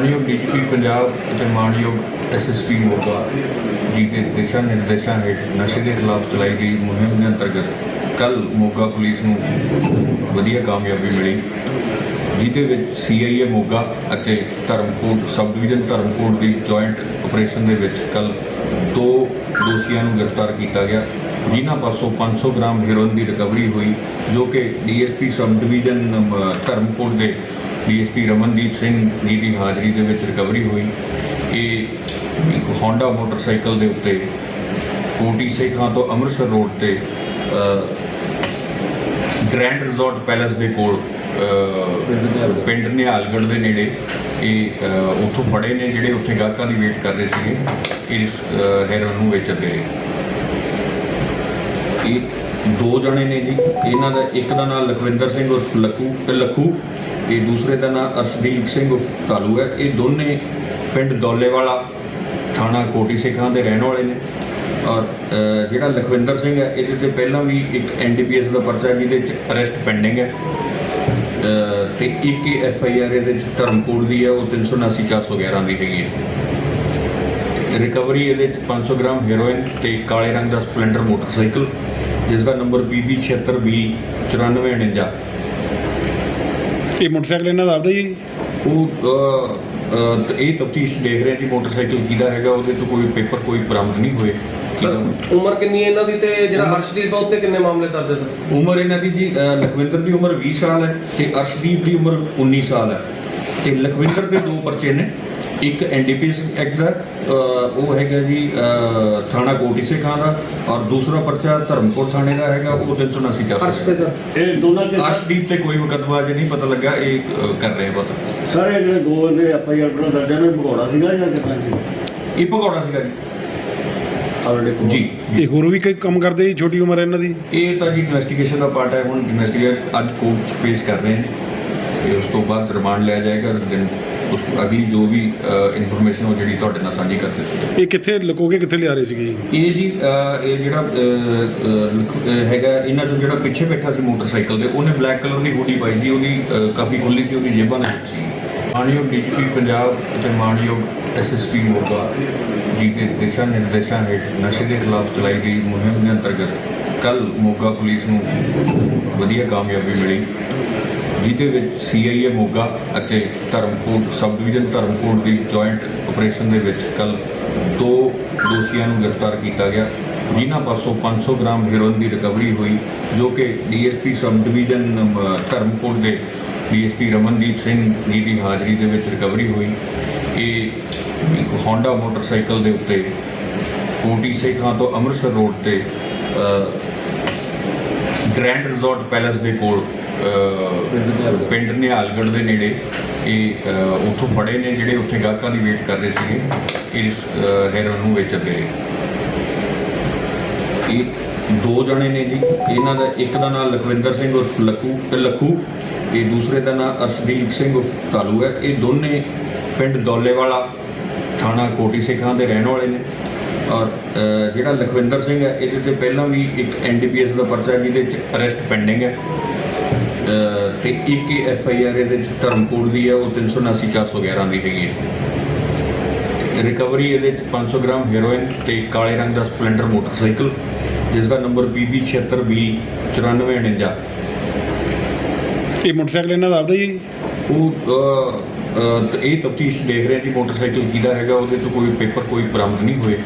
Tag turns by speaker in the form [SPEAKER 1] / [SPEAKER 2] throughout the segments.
[SPEAKER 1] ਮਾਨਯੋਗ ਡੀਜੀਪੀ ਪੰਜਾਬ ਅਤੇ ਮਾਨਯੋਗ ਐਸਐਸਪੀ ਮੋਗਾ ਜੀ ਦੇ ਦਿਸ਼ਾ ਨਿਰਦੇਸ਼ਾਂ ਹੇਠ ਨਸ਼ੇ ਦੇ ਖਿਲਾਫ ਚਲਾਈ ਗਈ ਮੁਹਿੰਮ ਦੇ ਅੰਤਰਗਤ ਕੱਲ ਮੋਗਾ ਪੁਲਿਸ ਨੂੰ ਵਧੀਆ ਕਾਮਯਾਬੀ ਮਿਲੀ, ਜਿਹਦੇ ਵਿੱਚ ਸੀਆਈਏ ਮੋਗਾ ਅਤੇ ਧਰਮਕੋਟ ਸਬ ਡਿਵੀਜ਼ਨ ਧਰਮਕੋਟ ਦੀ ਜੁਆਇੰਟ ਆਪਰੇਸ਼ਨ ਦੇ ਵਿੱਚ ਕੱਲ ਦੋ ਦੋਸ਼ੀਆਂ ਨੂੰ ਗ੍ਰਿਫਤਾਰ ਕੀਤਾ ਗਿਆ। ਜਿਨ੍ਹਾਂ ਪਾਸੋਂ 500 ਗ੍ਰਾਮ ਹੈਰੋਇਨ ਦੀ ਰਿਕਵਰੀ ਹੋਈ, ਜੋ ਕਿ ਡੀਐਸਪੀ ਸਬ ਡਿਵੀਜ਼ਨ ਧਰਮਕੋਟ ਦੇ ਡੀਐਸਪੀ ਰਮਨਦੀਪ ਸਿੰਘ ਜੀ ਦੀ ਹਾਜ਼ਰੀ ਦੇ ਵਿੱਚ ਰਿਕਵਰੀ ਹੋਈ। ਇਹ ਇੱਕ ਹੋਂਡਾ ਮੋਟਰਸਾਈਕਲ ਦੇ ਉੱਤੇ ਕੋਟੀ ਸੇਖਾਂ ਤੋਂ ਅੰਮ੍ਰਿਤਸਰ ਰੋਡ ਤੇ ਗ੍ਰੈਂਡ ਰਿਜ਼ੋਰਟ ਪੈਲੇਸ ਦੇ ਕੋਲ ਪਿੰਡ ਨਿਹਾਲਗੜ੍ਹ ਦੇ ਨੇੜੇ ਇਹ ਉੱਥੋਂ ਫੜੇ ਨੇ ਜਿਹੜੇ ਉੱਥੇ ਗਾਹਕਾਂ ਦੀ ਵੇਟ ਕਰ ਰਹੇ ਸੀਗੇ। ਇਸ ਹੈਰੋਨ ਨੂੰ ਵੇਚਦੇ ਨੇ ਇਹ ਦੋ ਜਣੇ ਨੇ ਜੀ। ਇਹਨਾਂ ਦਾ ਇੱਕ ਦਾ ਨਾਮ ਲਖਵਿੰਦਰ ਸਿੰਘ ਉਰਫ ਲੱਕੂ ਤੇ ਲਖੂ। ਤੇ ਦੂਸਰੇ ਦਾ ਨਾਮ ਅਰਸ਼ਦੀਪ ਸਿੰਘ ਉਰਫ ਕਾਲੂ ਹੈ। ਇਹ ਦੋਨੇ ਪਿੰਡ ਦੌਲੇਵਾਲਾ ਥਾਣਾ ਕੋਟੀ ਸਿੱਖਾਂ ਦੇ ਰਹਿਣ ਵਾਲੇ ਨੇ। ਔਰ ਜਿਹੜਾ ਲਖਵਿੰਦਰ ਸਿੰਘ ਹੈ ਇਹਦੇ ਤੇ ਪਹਿਲਾਂ ਵੀ ਇੱਕ ਐਨਡੀਪੀਐਸ ਦਾ ਪਰਚਾ ਜਿਹਦੇ ਚ ਅਰੈਸਟ ਪੈਂਡਿੰਗ ਹੈ। ਅ, ਤੇ ਇੱਕ ਐਫ ਆਈ ਆਰ ਇਹਦੇ ਚ ਧਰਮਕੋਟ ਦੀ ਹੈ ਉਹ 379 411 ਦੀ ਹੈਗੀ ਹੈ। ਰਿਕਵਰੀ ਇਹਦੇ ਚ 500 ਗ੍ਰਾਮ ਹੈਰੋਇਨ ਤੇ ਕਾਲੇ ਰੰਗ ਦਾ ਸਪਲੈਂਡਰ ਮੋਟਰਸਾਈਕਲ। ਜਿਸ ਦਾ ਨੰਬਰ BB 76B 9449
[SPEAKER 2] ਇਹ ਮੋਟਰਸਾਈਕਲ ਇਹਨਾਂ ਦਾ ਆਪਦਾ ਹੀ
[SPEAKER 1] ਉਹ ਅ, ਅ, ਤੇ ਇਹ ਤਫਤੀਸ਼ ਦੇਖ ਰਹੇ ਹਾਂ ਕਿ ਮੋਟਰਸਾਈਕਲ ਕਿਹਦਾ ਹੈਗਾ ਉਹਦੇ ਤੋਂ ਕੋਈ ਪੇਪਰ ਕੋਈ ਬਰਾਮਦ ਨਹੀਂ ਹੋਏ। ਕਿਹਦਾ
[SPEAKER 3] ਉਮਰ ਕਿੰਨੀ ਹੈ ਇਹਨਾਂ ਦੀ ਤੇ ਜਿਹੜਾ ਹਰਸ਼ਦੀਪ ਆ ਉੱਤੇ ਕਿੰਨੇ ਮਾਮਲੇ ਦਰਜ ਹਨ
[SPEAKER 1] ਉਮਰ ਇਹਨਾਂ ਦੀ ਜੀ ਅ, ਲਖਵਿੰਦਰ ਦੀ ਉਮਰ 20 ਸਾਲ ਹੈ ਤੇ ਅਰਸ਼ਦੀਪ ਦੀ ਉਮਰ 19 ਸਾਲ ਹੈ। ਤੇ ਲਖਵਿੰਦਰ ਦੇ ਦੋ ਪਰਚੇ ਨੇ। ਇੱਕ ਐਨਡੀਪੀਐਸ ਐਕਟ ਦਾ ਉਹ ਹੈਗਾ ਜੀ ਥਾਣਾ ਕੋਟੀ ਸਿੱਖਾਂ ਦਾ ਔਰ ਦੂਸਰਾ ਪਰਚਾ ਧਰਮਕੋਟ ਥਾਣੇ ਦਾ ਹੈਗਾ ਉਹ 379 ਦਾ
[SPEAKER 3] ਹਰਸ਼ ਤੇ ਸਰ
[SPEAKER 4] ਇਹ ਦੋਨਾਂ ਦੇ
[SPEAKER 1] ਅਰਸ਼ਦੀਪ ਤੇ ਕੋਈ ਮੁਕੱਦਮਾ ਅਜੇ ਨਹੀਂ ਪਤਾ ਲੱਗਾ ਇਹ ਕਰ ਰਹੇ ਪਤਾ
[SPEAKER 4] ਸਾਰੇ ਜਿਹੜੇ ਦੋ ਨੇ ਐਫ ਆਈ ਆਰ ਬਣਾ ਦਰਜਾ ਨੇ ਭਗੌੜਾ ਸੀਗਾ ਜਾਂ ਕਿੱਦਾਂ ਸੀ
[SPEAKER 1] ਇਹ ਭਗੌੜਾ ਸੀਗਾ ਜੀ। ਜੀ।
[SPEAKER 2] ਇਹ ਹੋਰ ਵੀ ਕੋਈ ਕੰਮ ਕਰਦੇ ਜੀ ਛੋਟੀ ਉਮਰ ਇਹਨਾਂ ਦੀ?
[SPEAKER 1] ਇਹ ਤਾਂ ਜੀ ਇਨਵੈਸਟੀਗੇਸ਼ਨ ਦਾ ਪਾਰਟ ਹੈ ਹੁਣ ਇਨਵੈਸਟੀਗੇਟ ਅੱਜ ਕੋਰਟ 'ਚ ਪੇਸ਼ ਕਰ ਰਹੇ ਨੇ। ਤੇ ਉਸ ਤੋਂ ਬਾਅਦ ਰਿਮਾਂਡ ਲਿਆ ਜਾਏਗਾ ਦਿਨ ਉਸ ਅਗਲੀ ਜੋ ਵੀ ਇਨਫੋਰਮੇਸ਼ਨ ਉਹ ਜਿਹੜੀ ਤੁਹਾਡੇ ਨਾਲ ਸਾਂਝੀ ਕਰ ਦਿੱਤੀ
[SPEAKER 2] ਇਹ ਕਿੱਥੇ ਲੁਕੋਗੇ ਕਿੱਥੇ ਲਿਆ ਰਹੇ ਸੀਗੇ
[SPEAKER 1] ਇਹ ਜੀ ਇਹ ਜਿਹੜਾ ਹੈਗਾ ਇਹਨਾਂ ਚੋਂ ਜਿਹੜਾ ਪਿੱਛੇ ਬੈਠਾ ਸੀ ਮੋਟਰਸਾਈਕਲ ਦੇ ਉਹਨੇ ਬਲੈਕ ਕਲਰ ਦੀ ਹੁੱਡੀ ਪਾਈ ਸੀ ਉਹਦੀ ਕਾਫੀ ਖੁੱਲੀ ਸੀ ਉਹਦੀ ਜੇਬਾਂ ਵਿੱਚ ਸੀ। ਮਾਨਯੋਗ ਡੀਜੀਪੀ ਪੰਜਾਬ ਅਤੇ ਮਾਨਯੋਗ ਐਸਐਸਪੀ ਮੋਗਾ ਜੀ ਦੇ ਦਿਸ਼ਾ ਨਿਰਦੇਸ਼ਾਂ ਹੇਠ ਨਸ਼ੇ ਦੇ ਖਿਲਾਫ ਚਲਾਈ ਗਈ ਮੁਹਿੰਮ ਦੇ ਅੰਤਰਗਤ ਕੱਲ ਮੋਗਾ ਪੁਲਿਸ ਨੂੰ ਵਧੀਆ ਕਾਮਯਾਬੀ ਮਿਲੀ। ਜਿਹਦੇ ਵਿੱਚ ਸੀਆਈਏ ਮੋਗਾ ਅਤੇ ਧਰਮਕੋਟ ਸਬ ਡਿਵੀਜ਼ਨ ਧਰਮਕੋਟ ਦੀ ਜੁਆਇੰਟ ਆਪਰੇਸ਼ਨ ਦੇ ਵਿੱਚ ਕੱਲ ਦੋ ਦੋਸ਼ੀਆਂ ਨੂੰ ਗ੍ਰਿਫਤਾਰ ਕੀਤਾ ਗਿਆ। ਜਿਨ੍ਹਾਂ ਪਾਸੋਂ 500 ਗ੍ਰਾਮ ਹੈਰੋਇਨ ਦੀ ਰਿਕਵਰੀ ਹੋਈ, ਜੋ ਕਿ ਡੀਐਸਪੀ ਸਬ ਡਿਵੀਜ਼ਨ ਧਰਮਕੋਟ ਦੇ ਡੀਐਸਪੀ ਰਮਨਦੀਪ ਸਿੰਘ ਜੀ ਦੀ ਹਾਜ਼ਰੀ ਦੇ ਵਿੱਚ ਰਿਕਵਰੀ ਹੋਈ। ਇਹ ਇੱਕ ਹੋਂਡਾ ਮੋਟਰਸਾਈਕਲ ਦੇ ਉੱਤੇ ਕੋਟੀ ਸੇਖਾਂ ਤੋਂ ਅੰਮ੍ਰਿਤਸਰ ਰੋਡ ਤੇ ਗ੍ਰੈਂਡ ਰਿਜ਼ੋਰਟ ਪੈਲੇਸ ਦੇ ਕੋਲ ਪਿੰਡ ਨਿਹਾਲਗੜ੍ਹ ਦੇ ਨੇੜੇ ਇਹ ਉੱਥੋਂ ਫੜੇ ਨੇ ਜਿਹੜੇ ਉੱਥੇ ਗਾਹਕਾਂ ਦੀ ਵੇਟ ਕਰ ਰਹੇ ਸੀਗੇ। ਇਸ ਹੈਰੋਨ ਨੂੰ ਵੇਚਦੇ ਰਹੇ ਇਹ ਦੋ ਜਣੇ ਨੇ ਜੀ। ਇਹਨਾਂ ਦਾ ਇੱਕ ਦਾ ਨਾਮ ਲਖਵਿੰਦਰ ਸਿੰਘ ਉਰਫ ਲੱਖੂ ਤੇ ਲੱਖੂ ਤੇ ਦੂਸਰੇ ਦਾ ਨਾਮ ਅਰਸ਼ਦੀਪ ਸਿੰਘ ਉਰਫ ਕਾਲੂ ਹੈ। ਇਹ ਦੋਨੇ ਪਿੰਡ ਡੋਲੇਵਾਲਾ ਥਾਣਾ ਕੋਟੀ ਸਿੱਖਾਂ ਦੇ ਰਹਿਣ ਵਾਲੇ ਨੇ। ਔਰ ਜਿਹੜਾ ਲਖਵਿੰਦਰ ਸਿੰਘ ਹੈ, ਇਹਦੇ ਤੇ ਪਹਿਲਾਂ ਵੀ ਇੱਕ ਐਨਡੀਪੀਐਸ ਦਾ ਪਰਚਾ ਹੈ ਜਿਹਦੇ ਚ ਅਰੈਸਟ ਪੈਂਡਿੰਗ ਹੈ। ਤੇ ਇੱਕ ਐਫ ਆਈ ਆਰ ਇਹਦੇ ਚ ਧਰਮਕੋਟ ਦੀ ਹੈ ਉਹ 379 411 ਦੀ ਹੈਗੀ ਹੈ। ਰਿਕਵਰੀ ਇਹਦੇ ਚ 500 ਗ੍ਰਾਮ ਹੈਰੋਇਨ ਤੇ ਕਾਲੇ ਰੰਗ ਦਾ ਸਪਲੈਂਡਰ ਮੋਟਰਸਾਈਕਲ ਜਿਸ ਦਾ ਨੰਬਰ BB 76B 9449
[SPEAKER 2] ਇਹ ਮੋਟਰਸਾਈਕਲ ਇਹਨਾਂ ਦਾ ਆਪਦਾ ਹੀ
[SPEAKER 1] ਉਹ ਇਹ ਤਫਤੀਸ਼ ਦੇਖ ਰਹੇ ਕਿ ਮੋਟਰਸਾਈਕਲ ਕਿਹਦਾ ਹੈਗਾ ਉਹਦੇ ਤੋਂ ਕੋਈ ਪੇਪਰ ਕੋਈ ਬਰਾਮਦ ਨਹੀਂ ਹੋਏ।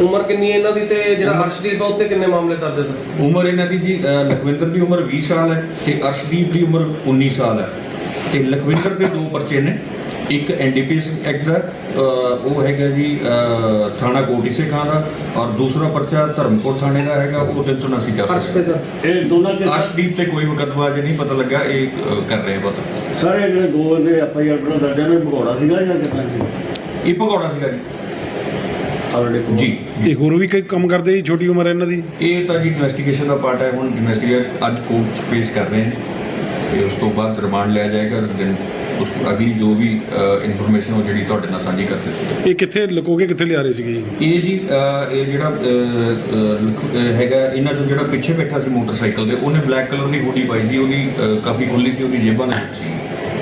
[SPEAKER 3] ਉਮਰ ਕਿੰਨੀ ਹੈ ਇਹਨਾਂ ਦੀ ਤੇ ਜਿਹੜਾ ਹਰਸ਼ਦੀਪ ਆ ਉੱਤੇ ਕਿੰਨੇ ਮਾਮਲੇ ਦਰਜ ਹਨ
[SPEAKER 1] ਉਮਰ ਇਹਨਾਂ ਦੀ ਜੀ ਅ, ਲਖਵਿੰਦਰ ਦੀ ਉਮਰ 20 ਸਾਲ ਹੈ ਤੇ ਅਰਸ਼ਦੀਪ ਦੀ ਉਮਰ 19 ਸਾਲ ਹੈ। ਤੇ ਲਖਵਿੰਦਰ ਦੇ ਦੋ ਪਰਚੇ ਨੇ। ਇੱਕ ਐਨਡੀਪੀਐਸ ਐਕਟ ਦਾ ਅ, ਉਹ ਹੈਗਾ ਜੀ ਅ, ਥਾਣਾ ਕੋਟੀ ਸਿੱਖਾਂ ਦਾ ਔਰ ਦੂਸਰਾ ਪਰਚਾ ਧਰਮਕੋਟ ਥਾਣੇ ਦਾ ਹੈਗਾ ਉਹ 379 ਦਾ
[SPEAKER 3] ਹਰਸ਼ ਤੇ ਸਰ।
[SPEAKER 4] ਇਹ ਦੋਨਾਂ ਦੇ
[SPEAKER 1] ਅਰਸ਼ਦੀਪ ਤੇ ਕੋਈ ਮੁਕੱਦਮਾ ਅਜੇ ਨਹੀਂ ਪਤਾ ਲੱਗਾ ਇਹ ਅ, ਕਰ ਰਹੇ ਪਤਾ
[SPEAKER 4] ਸਾਰੇ ਜਿਹੜੇ ਦੋ ਨੇ ਐਫ ਆਈ ਆਰ ਬਣਾ ਦਰਜਾ ਨੇ ਭਗੌੜਾ ਸੀਗਾ ਜਾਂ ਕਿੱਦਾਂ ਸੀ
[SPEAKER 1] ਇਹ ਭਗੌੜਾ ਸੀਗਾ ਜੀ।
[SPEAKER 4] ਆਲਰੇਡੀ
[SPEAKER 1] ਜੀ।
[SPEAKER 2] ਇਹ ਹੋਰ ਵੀ ਕੋਈ ਕੰਮ ਕਰਦੇ ਜੀ ਛੋਟੀ ਉਮਰ ਹੈ ਇਹਨਾਂ ਦੀ?
[SPEAKER 1] ਇਹ ਤਾਂ ਜੀ ਇਨਵੈਸਟੀਗੇਸ਼ਨ ਦਾ ਪਾਰਟ ਹੈ ਹੁਣ ਇਨਵੈਸਟੀਗੇਟ ਅੱਜ ਕੋਰਟ 'ਚ ਪੇਸ਼ ਕਰ ਰਹੇ ਨੇ। ਤੇ ਉਸ ਤੋਂ ਬਾਅਦ ਰਿਮਾਂਡ ਲਿਆ ਜਾਏਗਾ ਦਿਨ ਉਸ ਅਗਲੀ ਜੋ ਵੀ ਇਨਫੋਰਮੇਸ਼ਨ ਉਹ ਜਿਹੜੀ ਤੁਹਾਡੇ ਨਾਲ ਸਾਂਝੀ ਕਰ ਦਿੱਤੀ
[SPEAKER 2] ਇਹ ਕਿੱਥੇ ਲੁਕੋਗੇ ਕਿੱਥੇ ਲਿਆ ਰਹੇ ਸੀਗੇ ਜੀ?
[SPEAKER 1] ਇਹ ਜੀ ਇਹ ਜਿਹੜਾ ਹੈਗਾ ਇਹਨਾਂ ਚੋਂ ਜਿਹੜਾ ਪਿੱਛੇ ਬੈਠਾ ਸੀ ਮੋਟਰਸਾਈਕਲ ਦੇ ਉਹਨੇ ਬਲੈਕ ਕਲਰ ਦੀ ਹੁੱਡੀ ਪਾਈ ਸੀ ਉਹਦੀ ਕਾਫੀ ਖੁੱਲੀ ਸੀ ਉਹਦੀ ਜੇਬਾਂ ਵਿੱਚ ਸੀ